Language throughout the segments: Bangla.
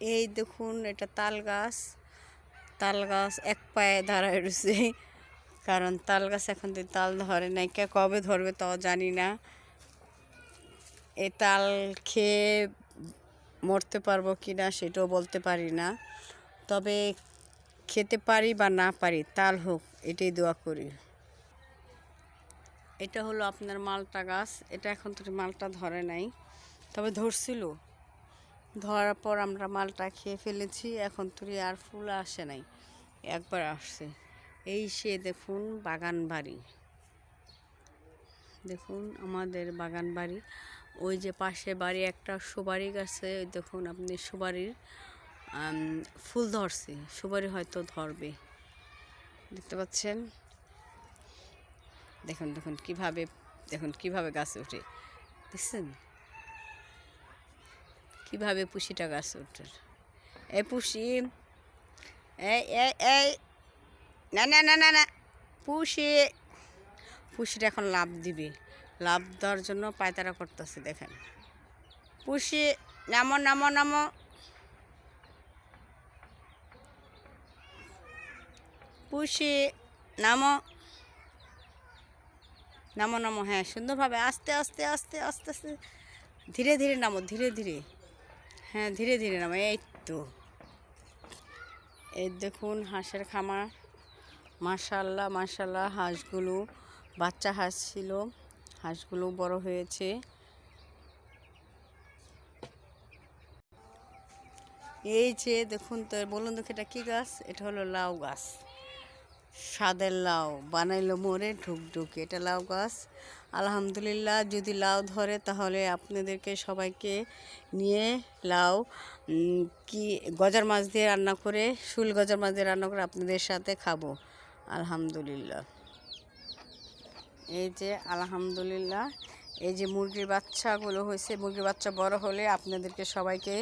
এই দেখুন, এটা তাল গাছ। তাল গাছ এক পায়ে দাঁড়ায় রয়েছে, কারণ তাল গাছ এখন তো তাল ধরে নাই। কে কবে ধরবে তাও জানি না। এই তাল খেয়ে মরতে পারব কি না সেটাও বলতে পারি না। তবে খেতে পারি বা না পারি, তাল হোক, এটাই দোয়া করি। এটা হলো আপনার মালটা গাছ। এটা এখন তো মালটা ধরে নাই। তবে ধরছিল। ধরার পর আমরা মালটা খেয়ে ফেলেছি এখন তুই আর ফুল আসে নাই। একবার আসছে। এই সে দেখুন বাগান বাড়ি। দেখুন আমাদের বাগান বাড়ি। ওই যে পাশে বাড়ি একটা সুপারি গাছে দেখুন আপনি সুপারির আম, ফুল ধরছে। সুপারি হয়তো ধরবে। দেখতে পাচ্ছেন? দেখুন দেখুন কীভাবে দেখুন কীভাবে গাছে ওঠে। দেখছেন? কীভাবে পুষিটা গাছ ওঠে এ পুষি। এই না না না না না। পুষি। পুষিটা এখন লাভ দিবে। লাভ দেওয়ার জন্য পায়তারা করতেছে, দেখেন। পুষি, নামো নামো নামো। পুষি, নামো। নামো নামো হ্যাঁ সুন্দরভাবে আস্তে আস্তে আস্তে আস্তে আস্তে। ধীরে ধীরে নামো, ধীরে ধীরে। হ্যাঁ ধীরে ধীরে নামো, এই তো। এই দেখুন হাঁসের খামার। মাশাল্লাহ মাশাল্লাহ হাঁসগুলো, বাচ্চা হাঁস ছিল, হাঁসগুলো বড় হয়েছে। এই যে দেখুন তো, বলুন দেখি এটা কী গাছ? এটা হলো লাউ গাছ। স্বাদের লাউ, বানাইলো মোরে ঢুকঢুক, এটা লাউ গাছ। আলহামদুলিল্লাহ, যদি লাউ ধরে তাহলে আপনাদেরকে সবাইকে নিয়ে লাউ কি গজার মাছ দিয়ে রান্না করে, শুল গজার মাছ দিয়ে রান্না করে আপনাদের সাথে খাব। আলহামদুলিল্লাহ। এই যে আলহামদুলিল্লাহ, এই যে মুরগির বাচ্চাগুলো হয়েছে, মুরগির বাচ্চা বড় হলে আপনাদেরকে সবাইকে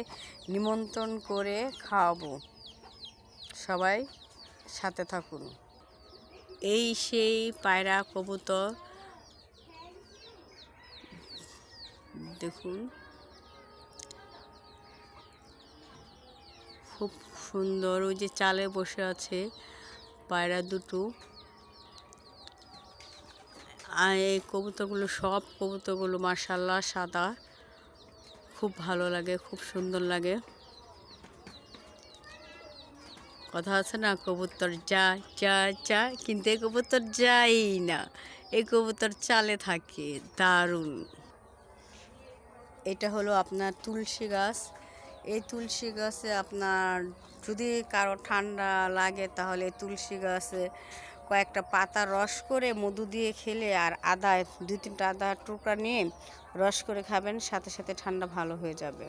নিমন্ত্রণ করে খাওয়াবো। সবাই সাথে থাকুন। এই সেই পায়রা কবুতর দেখুন। খুব সুন্দর ওই যে চালে বসে আছে পায়রা দুটো। আর এই কবুতরগুলো সব কবুতরগুলো মার্শাল্লাহ সাদা। খুব ভালো লাগে, খুব সুন্দর লাগে। কথা আছে না, কবুতর যা যা যা কিন্তু এই কবুতর যাই না। এই কবুতর চালে থাকে, দারুণ। এটা হলো আপনার তুলসী গাছ। এই তুলসী গাছে আপনার যদি কারও ঠান্ডা লাগে তাহলে তুলসী গাছে কয়েকটা পাতা রস করে মধু দিয়ে খেলে আর আদায়, দুই তিনটা আদা টুকরা নিয়ে রস করে খাবেন, সাথে সাথে ঠান্ডা ভালো হয়ে যাবে।